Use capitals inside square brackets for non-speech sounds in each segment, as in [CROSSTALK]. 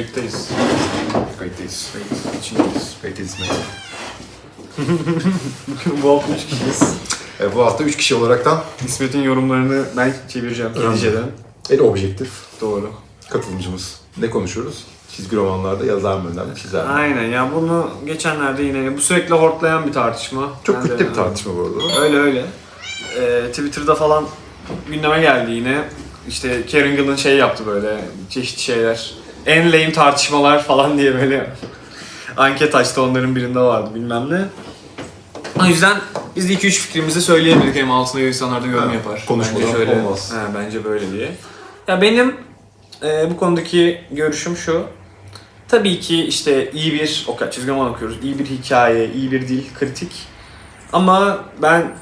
Kayıttayız. Kayıttayız. Kayıt içindeyiz. Kayıttayız. [LAUGHS] Bu hafta 3 kişiyiz. E, bu hafta 3 kişi olaraktan İsmet'in yorumlarını ben çevireceğim İngilizceden. en objektif Doğru. katılımcımız. Ne konuşuyoruz? Çizgi romanlarda yazar mı önemli, çizer mi? Aynen ya bunu geçenlerde yine bu sürekli hortlayan bir tartışma. Çok Ben de- kötü bir tartışma bu arada. Öyle öyle. Ee, Twitter'da falan gündeme geldi yine. İşte Kerringal'ın şey yaptı böyle çeşitli şeyler. En lame tartışmalar falan diye böyle anket açtı onların birinde vardı bilmem ne. O yüzden biz de 2-3 fikrimizi söyleyebildik hem altına insanlar da yorum yapar. konuşmadan bence şöyle, olmaz. He, bence böyle diye. Ya benim e, bu konudaki görüşüm şu. Tabii ki işte iyi bir, o kadar çizgi roman okuyoruz, iyi bir hikaye, iyi bir dil, kritik. Ama ben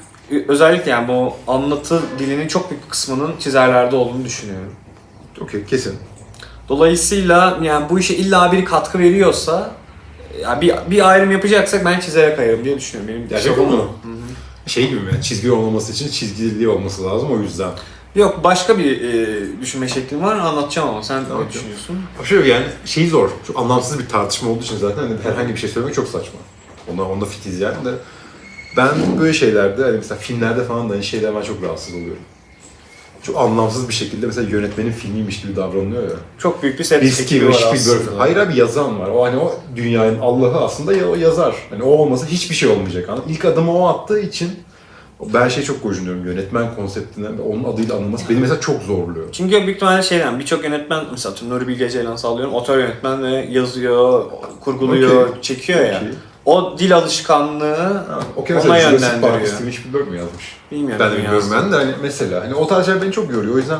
özellikle yani bu anlatı dilinin çok büyük bir kısmının çizerlerde olduğunu düşünüyorum. Okey, kesin. Dolayısıyla yani bu işe illa bir katkı veriyorsa ya bir, bir ayrım yapacaksak ben çizere kayarım diye düşünüyorum. Benim Gerçekten savunum mi? Şey gibi mi? Çizgi olmaması için çizgili olması lazım o yüzden. Yok başka bir e, düşünme şeklim var anlatacağım ama sen ne düşünüyorsun? Şöyle yani şey zor. Çok anlamsız bir tartışma olduğu için zaten hani herhangi bir şey söylemek çok saçma. Ona onda fitiz yani de. Ben böyle şeylerde hani mesela filmlerde falan da aynı şeyler ben çok rahatsız oluyorum. Çok anlamsız bir şekilde mesela yönetmenin filmiymiş gibi davranılıyor ya. Çok büyük bir set ekibi var aslında. Hayır abi yazan var. O hani o dünyanın Allah'ı aslında ya o yazar. Hani o olmasa hiçbir şey olmayacak. Anladın? İlk adımı o attığı için ben şey çok gocunuyorum. Yönetmen konseptine ve onun adıyla anılması beni mesela çok zorluyor. Çünkü büyük ihtimalle şeyden birçok yönetmen mesela Nuri Bilge Ceylan sallıyorum otör yönetmen ve yazıyor, kurguluyor, Okey. çekiyor ya. O dil alışkanlığı Ha, ona mesela Jurassic Park yönlendiriyor. Spielberg mi yazmış? Bilmiyorum. Ben de bilmiyorum yazdım. ben de hani mesela hani o tarz şeyler beni çok yoruyor o yüzden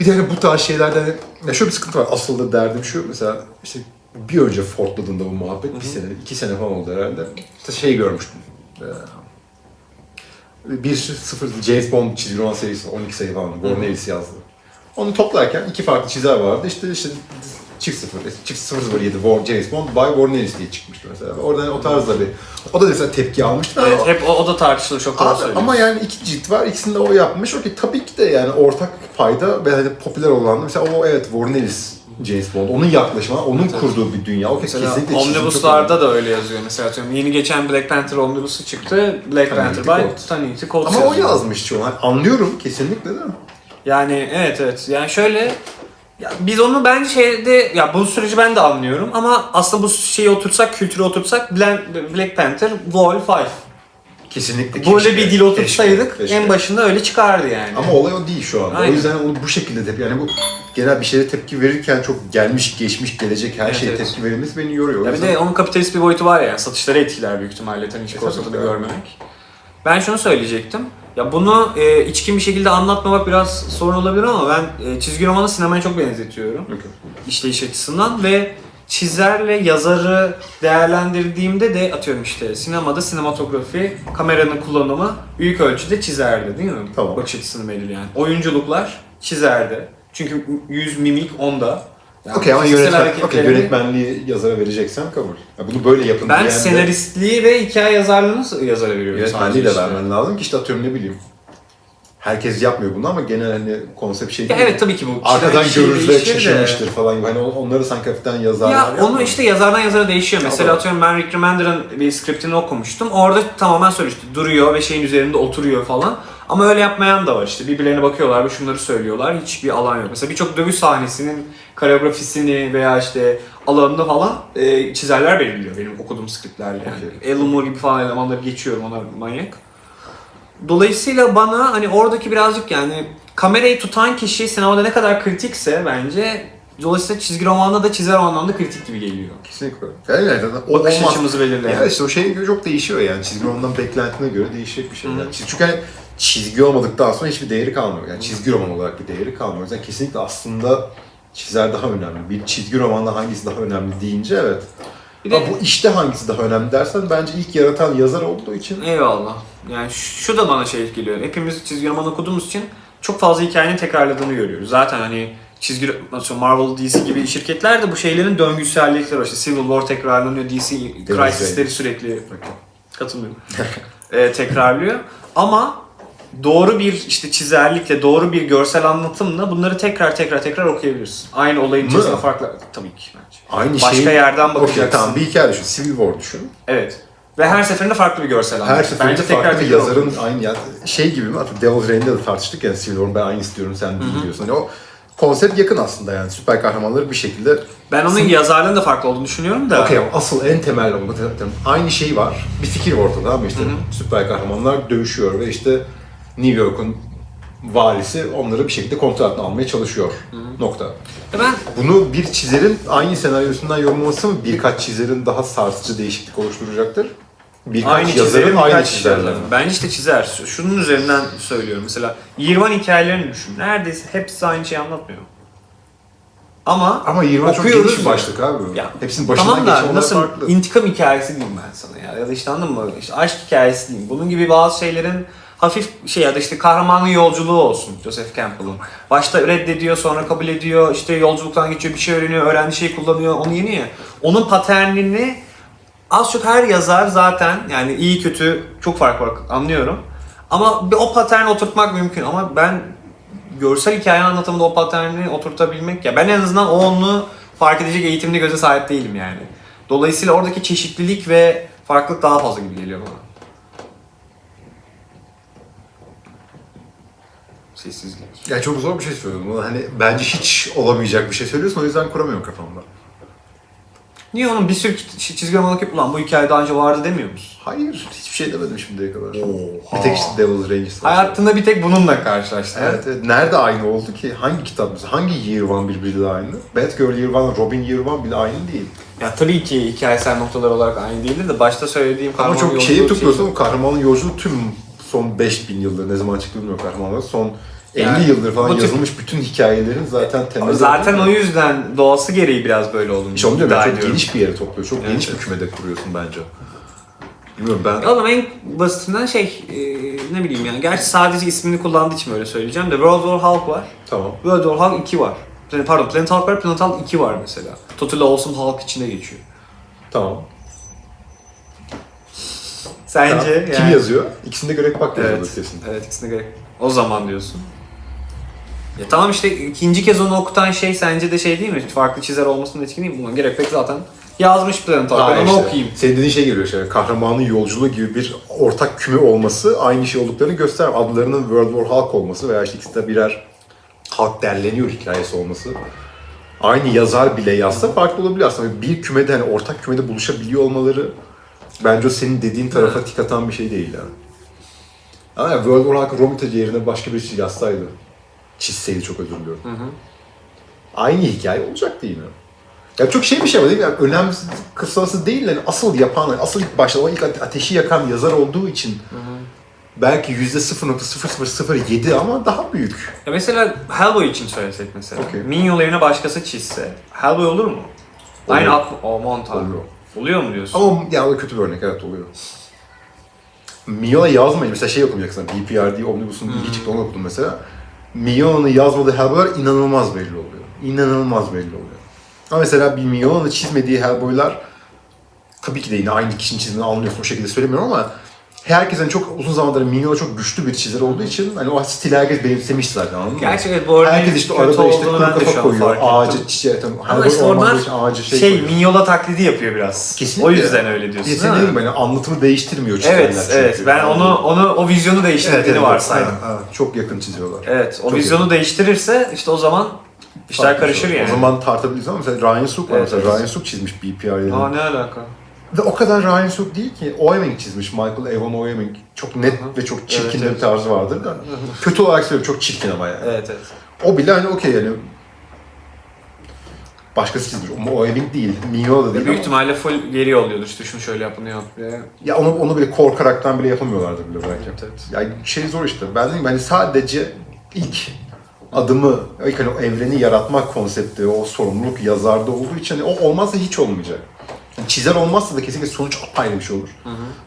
bir de hani bu tarz şeylerde hani, ya şöyle bir sıkıntı var asıl da derdim şu mesela işte bir önce Ford'ladığında bu muhabbet bir sene iki sene falan oldu herhalde işte şey görmüştüm Ee, bir sıfır James Bond çizgi roman serisi 12 sayı falan Warren Ellis yazdı. Onu toplarken iki farklı çizer vardı işte işte çift sıfır, çift sıfır sıfır yedi War, James Bond by Warren Ellis diye çıkmıştı mesela. Orada hani o tarzda bir, o da mesela tepki almıştı. Evet, Ama- hep o, o da tartışılır çok doğru söylüyorsun. ama yani iki cilt var. ikisini de o yapmış. Okey tabii ki de yani ortak payda ve hani popüler olan mesela o evet Warren Ellis James Bond. Onun yaklaşımı, onun kurduğu bir dünya. Okey Mesela kesinlikle Omnibus'larda da öyle yazıyor. Mesela atıyorum yeni geçen Black Panther Omnibus'u çıktı. Black Panther by. Tanity Coates. Ama o yazıyor. yazmış çoğu. Hani anlıyorum kesinlikle değil mi? Yani evet evet. Yani şöyle ya biz onu bence şeyde ya bu süreci ben de anlıyorum ama aslında bu şeyi oturtsak, kültürü oturtsak Black, Panther Vol 5. Kesinlikle. Böyle bir dil otursaydık keşke, keşke. en başında öyle çıkardı yani. Ama olay o değil şu anda. Aynen. O yüzden onu bu şekilde tepki yani bu genel bir şeye tepki verirken çok gelmiş, geçmiş, gelecek her Evet, şeye evet. tepki verilmesi beni yoruyor. Ya bir de onun kapitalist bir boyutu var ya, satışları etkiler büyük ihtimalle Tanıcı E, görmemek. Ben şunu söyleyecektim. Ya bunu e, içkin bir şekilde anlatmamak biraz sorun olabilir ama ben e, çizgi romanı sinemaya çok benzetiyorum. Okey. işleyiş açısından ve çizerle yazarı değerlendirdiğimde de atıyorum işte sinemada sinematografi, kameranın kullanımı büyük ölçüde çizerde değil mi? Tamam. Bakış açısını belirleyen. Oyunculuklar çizerde. Çünkü yüz mimik onda. Yani Okey ama fiziksel yönetmen, okey, hareketlerini- yönetmenliği yazara vereceksen kabul. Ya bunu böyle yapın Ben diyen de- senaristliği ve hikaye yazarlığını yazara veriyorum. Yönetmenliği de sadece işte. vermen lazım ki işte atıyorum ne bileyim. Herkes yapmıyor bunu ama genel hani konsept şey Ya değil. evet tabii ki bu. Arkadan şey görür ve değişir de- şaşırmıştır falan gibi. Hani on- onları sanki hafiften yazarlar Ya yapmıyor. onu işte yazardan yazara değişiyor. Mesela Tamam. atıyorum ben Rick Remender'ın bir skriptini okumuştum. Orada tamamen söyle işte duruyor ve şeyin üzerinde oturuyor falan. Ama öyle yapmayan da var işte. Birbirlerine bakıyorlar ve şunları söylüyorlar. Hiçbir alan yok. Mesela birçok dövüş sahnesinin koreografisini veya işte alanını falan e, çizerler belirliyor benim okuduğum skriptlerle yani. Alan Moore gibi falan elemanları geçiyorum onlar manyak. Dolayısıyla bana hani oradaki birazcık yani kamerayı tutan kişi sinemada ne kadar kritikse bence dolayısıyla çizgi romanda da çizer o anlamda kritik gibi geliyor. Kesinlikle. Yani yani o Bakış olmaz. açımızı belirleyen. Ya işte o şey çok değişiyor yani. Çizgi romandan beklentine göre değişecek bir şey. Yani çiz- çünkü hani çizgi olmadıktan sonra hiçbir değeri kalmıyor. Yani çizgi roman olarak bir değeri kalmıyor. O yüzden kesinlikle aslında çizer daha önemli. Bir çizgi romanda hangisi daha önemli deyince evet. Bir de- Ama bu işte hangisi daha önemli dersen bence ilk yaratan yazar olduğu için Eyvallah. Yani şu da bana şey geliyor. Hepimiz çizgi roman okuduğumuz için çok fazla hikayenin tekrarladığını görüyoruz. Zaten hani çizgi Marvel, DC gibi şirketler de bu şeylerin döngüsellikleri var. İşte Civil War tekrarlanıyor, DC Crisis'leri sürekli katılmıyorum. [LAUGHS] e, tekrarlıyor. Ama doğru bir işte çizerlikle, doğru bir görsel anlatımla bunları tekrar tekrar tekrar okuyabilirsin. Aynı olayın içerisinde farklı tabii ki bence. Aynı Başka şeyi- yerden bakacaksın. tamam bir hikaye düşün. Civil War düşün. Evet. Ve her seferinde farklı bir görsel anlatım. Her seferinde Bence tekrar farklı bir tekrar yazarın okunur. aynı ya şey gibi mi? Hatta Devil's Reign'de de tartıştık ya Civil War'un ben aynı istiyorum sen diyorsun. Hani o konsept yakın aslında yani süper kahramanları bir şekilde Ben onun yazarlığının da farklı olduğunu düşünüyorum da. Okey asıl en temel olan aynı şey var. Bir fikir ortada ama işte süper kahramanlar dövüşüyor ve işte New York'un valisi onları bir şekilde kontrol altına almaya çalışıyor. Nokta. Ya Ben Bunu bir çizerin aynı senaryosundan yorumlaması mı birkaç çizerin daha sarsıcı değişiklik oluşturacaktır? Birkaç aynı yazarın çizerim, aynı çizerler. Bence işte çizer. Şunun üzerinden söylüyorum. Mesela Yirvan hikayelerini düşün. Neredeyse hepsi aynı şeyi anlatmıyor. Ama Ama 20 çok okuyoruz geniş bir ya. başlık abi. Ya, Hepsinin başından tamam da olay nasıl farklı. intikam hikayesi diyeyim ben sana ya. Ya da işte anladın mı? İşte aşk hikayesi diyeyim. Bunun gibi bazı şeylerin hafif şey ya da işte kahramanın yolculuğu olsun Joseph Campbell'ın. Başta reddediyor sonra kabul ediyor. işte yolculuktan geçiyor bir şey öğreniyor. Öğrendiği şeyi kullanıyor. Onu yeniyor. Onun paternini az çok her yazar zaten yani iyi kötü çok fark var anlıyorum. Ama bir o paterni oturtmak mümkün ama ben görsel hikaye anlatımında o paterni oturtabilmek ya ben en azından o onu fark edecek eğitimli göze sahip değilim yani. Dolayısıyla oradaki çeşitlilik ve farklılık daha fazla gibi geliyor bana. Sessizlik. Ya çok zor bir şey söylüyorsun. Bunu Hani bence hiç olamayacak bir şey söylüyorsun o yüzden kuramıyorum kafamda. Niye onun bir sürü çi- çizgi roman okuyup ulan bu hikaye daha önce vardı demiyor musun? Hayır, hiçbir şey demedim şimdiye kadar. Oha. Bir tek işte Devil's Range. Hayatında bir tek bununla karşılaştın. Evet, evet. Nerede aynı oldu ki? Hangi kitap mesela? Hangi Year One birbiriyle aynı? Batgirl Year One, Robin Year One bile aynı değil. Ya tabii ki hikayesel noktalar olarak aynı değildir de başta söylediğim Ama kahraman çok şeyi tutuyorsun, o kahramanın yolculuğu tüm son 5000 yıldır, ne zaman çıktı bilmiyorum kahramanlar, son 50 Yani yıldır falan tip- yazılmış bütün hikayelerin zaten temeli. Zaten o yüzden doğası gereği biraz böyle olduğunu İşte onu diyorum, çok ediyorum. geniş bir yere topluyor, çok Evet, geniş bir kümede kuruyorsun bence. Bilmiyorum ben... Oğlum en basitinden şey, e, ne bileyim yani. Gerçi sadece ismini kullandığı için böyle söyleyeceğim de World War Hulk var. Tamam. World War Hulk 2 var. Yani Pardon Planet Hulk var, Planet Hulk 2 var mesela. Total Awesome Hulk içinde geçiyor. Tamam. Sence Tamam. yani... Kim yazıyor? İkisinde Greg Pak Evet, kesin. evet ikisine gerek. O zaman diyorsun. Ya tamam işte ikinci kez onu okutan şey sence de şey değil mi? Farklı çizer olmasının etki değil mi? Buna gerek pek zaten yazmış Planet Hulk. Ben onu okuyayım. Senin dediğin şey geliyor işte. Kahramanın yolculuğu gibi bir ortak küme olması aynı şey olduklarını göster. Adlarının World War Hulk olması veya işte ikisi de birer halk derleniyor hikayesi olması. Aynı yazar bile yazsa farklı olabilir aslında. Bir kümede hani ortak kümede buluşabiliyor olmaları bence o senin dediğin tarafa tik atan bir şey değil yani. Ama World War Hulk'ın Romita yerine başka bir şey yazsaydı, çizseydi çok özür diliyorum. Aynı hikaye olacaktı yine. Ya çok şey bir şey ama değil mi? Yani önemli kısası değil yani asıl yapan, asıl ilk başta o ilk ate- ateşi yakan yazar olduğu için belki yüzde 0.0007 ama daha büyük. Ya mesela Hellboy için söylesek mesela. Okey. Minion yerine başkası çizse. Hellboy olur mu? Aynı at... Aman tanrım. Oluyor. Oluyor mu diyorsun? Ama yani o kötü bir örnek evet oluyor. Mion'a yazmayın. Mesela şey okumayacaksın. BPRD Omnibus'un ilgi çıktı onu okudum mesela. Mion'u yazmadığı Hellboy'lar inanılmaz belli oluyor. İnanılmaz belli oluyor. Ama mesela bir Mion'u çizmediği Hellboy'lar tabii ki de yine aynı kişinin çizimini anlıyorsun o şekilde söylemiyorum ama herkesin çok uzun zamandır Mion'a çok güçlü bir çizer olduğu için hani o stili herkes benimsemiş zaten anladın mı? Gerçi evet bu örneğin Herkes işte kötü arada işte olduğunu kuru ben de şu kafa an koyuyor, fark ettim. ağacı çiçeği, tam Ama işte işte ağacı şey, şey, koyuyor. Mignola taklidi yapıyor biraz. Kesinlikle. O yüzden öyle diyorsun değil sen mi? yani anlatımı değiştirmiyor çizerler Evet, çünkü. evet. Ben onu onu o vizyonu değiştirdiğini varsaydım. evet, evet. Çok yakın çiziyorlar. Evet, o Çok vizyonu değiştirirse işte o zaman işler Farklı karışır şey. yani. O zaman tartabiliriz ama mesela Ryan Sook var Evet, mesela evet. Ryan Sook çizmiş BPR'leri. Aa ne alaka? Ve o kadar Ryan Sook değil ki. Oeming çizmiş. Michael Avon Oeming. Çok net hı. ve çok çirkin Evet, bir tarzı vardır da. Kötü olarak söylüyorum çok çirkin ama yani. Evet evet. O bile hani okey yani. Başkası çizmiş. Ama Oeming değil. Mignola da değil Büyük ama. ihtimalle full geri yolluyordur. İşte şunu şöyle yap, bunu yap diye. Ya onu, onu bile korkaraktan bile yapamıyorlardı bile belki. Evet, evet. Yani şey zor işte. Ben dedim hani sadece ilk adımı, ilk hani o evreni yaratmak konsepti, o sorumluluk yazarda olduğu için hani o olmazsa hiç olmayacak. Yani çizer olmazsa da kesinlikle sonuç apayrı bir şey olur.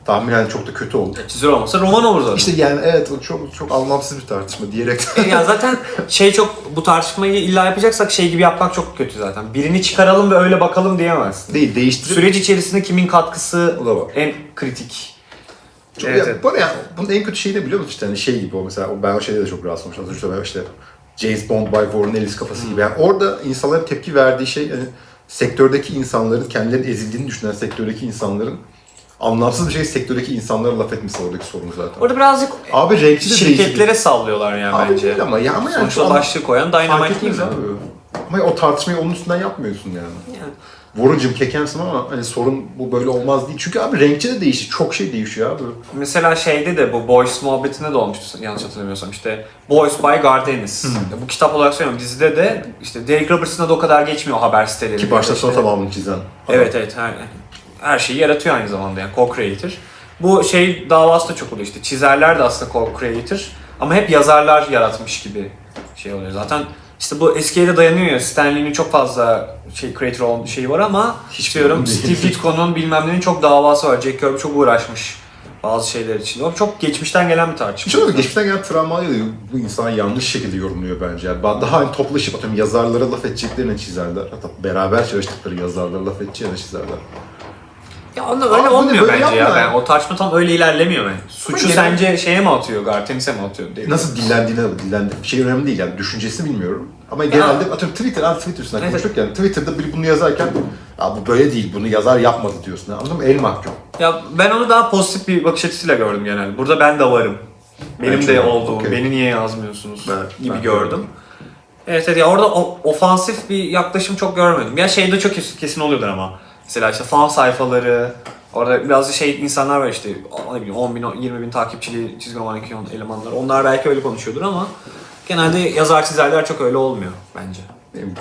Tahminen çok da kötü olur. Çizer olmasa roman olur zaten. İşte yani evet o çok çok anlamsız bir tartışma diyerek. ya zaten şey çok bu tartışmayı illa yapacaksak şey gibi yapmak çok kötü zaten. Birini çıkaralım ve öyle bakalım diyemezsin. değil değiştirip Süreç içerisinde kimin katkısı en kritik. Çok, Evet, ya, evet. Arada yani, bunun en kötü şeyi de biliyor musun işte hani şey gibi o mesela ben o şeyde de çok rahatsız olmuştum. Söyledim işte James Bond by Warren Ellis kafası gibi. Yani orada insanların tepki verdiği şey hani sektördeki insanların kendilerinin ezildiğini düşünen sektördeki insanların anlamsız bir şey sektördeki insanlara laf etmesi oradaki sorun zaten. Orada birazcık Abi de şirketlere sallıyorlar yani Abi bence. değil ama ya ama yani Sonuçta başlığı koyan Dynamite değil mi? abi. Ama o tartışmayı onun üstünden yapmıyorsun yani. Yani. Warren'cım kekemsin ama hani sorun bu böyle olmaz değil. Çünkü abi renkçi de değişir. Çok şey değişiyor abi. Mesela şeyde de bu Boys muhabbetinde de olmuştu yanlış hatırlamıyorsam işte Boys by Garth Ennis. Ya Bu kitap olarak söylüyorum dizide de işte Derek Robertson'a da o kadar geçmiyor haber siteleri. Ki başta sona tamamını çizen. Evet evet her, her şeyi yaratıyor aynı zamanda yani co-creator. Bu şey davası da çok oluyor işte çizerler de aslında co-creator ama hep yazarlar yaratmış gibi şey oluyor. Zaten işte bu eskiye de dayanıyor ya Stan Lee'nin çok fazla şey creator olan şeyi var ama Hiç diyorum değil. Steve Ditko'nun bilmem nenin çok davası var. Jack Kirby çok uğraşmış bazı şeyler için. O çok geçmişten gelen bir tartışma. Şöyle geçmişten gelen travmayı da bu insan yanlış şekilde yorumluyor bence. Yani daha hani toplaşıp atıyorum yazarlara laf edeceklerine çizerler. Hatta beraber çalıştıkları yazarlara laf edeceklerine çizerler. Ya onda öyle bunu olmuyor böyle bence ya. yapma. Ben, o tartışma tam öyle ilerlemiyor bence. Suçu genel- sence şeye mi atıyor, Gartenis'e mi atıyor? Değil mi? Nasıl dillendiğine de dillendi. Şey önemli değil yani düşüncesini bilmiyorum. Ama genelde atıyorum Twitter, abi Twitter üstünden Evet. konuştuk yani Twitter'da biri bunu yazarken ya bu böyle değil, bunu yazar yapmadı diyorsun. Anladın mı? El mahkum. Ya ben onu daha pozitif bir bakış açısıyla gördüm genelde. Burada ben de varım. Benim Evet, de olduğum, okey. beni niye yazmıyorsunuz Ben- gibi ben gördüm. Evet evet ya orada o- ofansif bir yaklaşım çok görmedim. Ya şeyde çok kesin oluyordur ama. Mesela işte fan sayfaları, orada biraz şey insanlar var işte ne bileyim 10 bin, 20 bin takipçili çizgi roman ekran elemanlar. Onlar belki öyle konuşuyordur ama genelde yazar çizerler çok öyle olmuyor bence.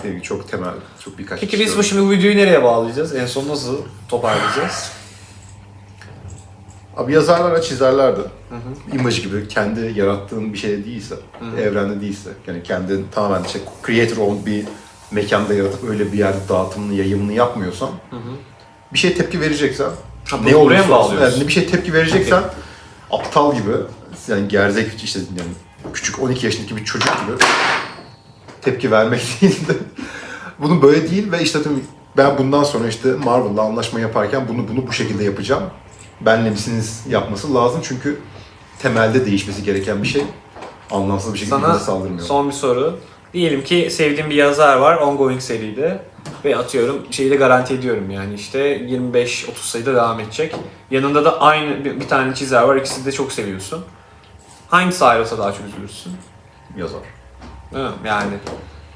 Benim çok temel, çok birkaç Peki biz bu şimdi bu videoyu nereye bağlayacağız? En son nasıl toparlayacağız? Abi yazarlar ve çizerler de imajı gibi kendi yarattığın bir şey değilse, evrende değilse, yani kendi tamamen işte creator olan bir mekanda yaratıp öyle bir yerde dağıtımını, yayımını yapmıyorsan, bir şey tepki vereceksen, Ha, ne bu- buraya olursa olsun, yani bir şey tepki vereceksen, aptal gibi, yani gerzek işte yani küçük 12 yaşındaki bir çocuk gibi tepki vermek [LAUGHS] değil de bunu böyle değil ve işte tabii ben bundan sonra işte Marvel'la anlaşma yaparken bunu bunu bu şekilde yapacağım. Benle misiniz yapması lazım çünkü temelde değişmesi gereken bir şey. Anlamsız bir şekilde Sana birbirine saldırmıyor. son bir soru. Diyelim ki sevdiğim bir yazar var ongoing seride ve atıyorum şeyi de garanti ediyorum yani işte 25-30 sayıda devam edecek. Yanında da aynı bir, bir tane çizer var ikisini de çok seviyorsun. Hangisi ayrılsa daha çok üzülürsün? Yazar. Değil mi? Yani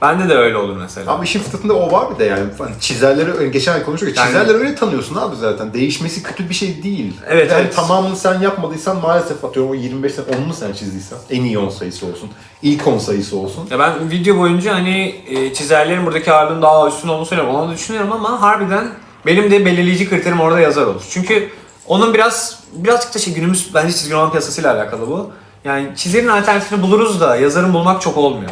bende de öyle olur mesela. Ama işin fıtratında o var bir de yani. Hani çizerleri, geçen ay konuştuk ya, Yani- çizerleri öyle tanıyorsun abi zaten. Değişmesi kötü bir şey değil. Evet, yani evet. tamamını sen yapmadıysan maalesef atıyorum o 25 sene 10'unu sen çizdiysen. En iyi 10 sayısı olsun. İlk 10 sayısı olsun. Ya ben video boyunca hani e, çizerlerin buradaki ağırlığının daha üstün olduğunu söylüyorum. Onu da düşünüyorum ama harbiden benim de belirleyici kriterim orada yazar olur. Çünkü onun biraz birazcık da şey günümüz bence çizgi roman piyasasıyla alakalı bu. Yani çizerin alternatifini buluruz da yazarın bulmak çok olmuyor.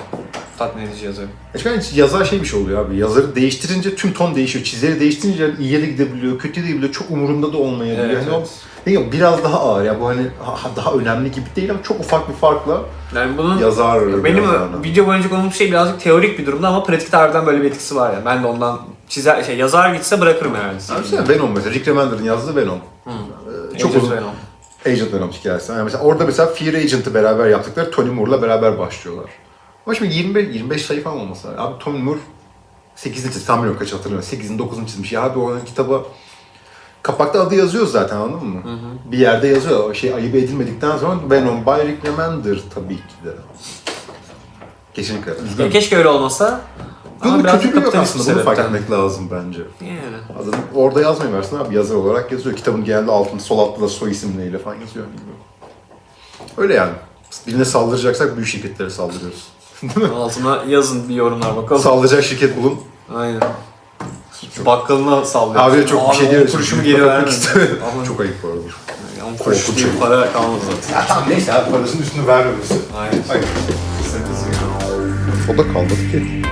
Tatmin edici yazarı. E yazar şey bir şey oluyor abi. Yazarı değiştirince tüm ton değişiyor. Çizeri değiştirince iyiye de gidebiliyor, kötüye de gidebiliyor. Çok umurunda da olmayabiliyor. Evet, hani evet. o ne biraz daha ağır ya. Bu hani ha- daha önemli gibi değil ama çok ufak bir farkla Yani bunun yazar benim yazarına. video boyunca konuştuğum şey birazcık teorik bir durumda ama pratikte harbiden böyle bir etkisi var ya. Ben de ondan çizer şey yazar gitse bırakırım herhalde. Abi mesela Venom mesela. Rick Remender'ın yazdığı Venom. Ee, çok Agent uzun. Venom. Agent Venom hikayesi. Yani mesela orada mesela Fear Agent'ı beraber yaptıkları Tony Moore'la beraber başlıyorlar. Ama şimdi 25, 25 sayı falan olması lazım. Abi Tony Moore 8. çizmiş. Tam bilmiyorum kaç hatırlamıyorum. 8'in 9'unu çizmiş. Ya abi o kitaba kapakta adı yazıyor zaten anladın mı? Bir yerde yazıyor. O şey ayıp edilmedikten sonra Venom by Rick Remender tabii ki de. Kesinlikle. Ya Üzgünüm. keşke öyle olmasa. Bunun bir yok kapitalist bir aslında. Bunu fark etmek lazım bence. Yani. Adını orada yazmayı versin abi yazar olarak yazıyor. Kitabın genelde altında sol altta da soy isimleriyle falan yazıyor. Bilmiyorum. Öyle yani. Birine saldıracaksak büyük şirketlere saldırıyoruz. Altına yazın bir yorumlar bakalım. Saldıracak şirket bulun. Aynen. Bakkalına sallıyor. Abi çok bir şey diyoruz. Kuruşumu geri vermedi. [LAUGHS] Ama Çok ayıp bu arada. yani kuruş korkunç. değil para kalmaz zaten. Ya tamam neyse abi parasının üstünü vermemesi. Aynen. Ya. O da kalmadı ki.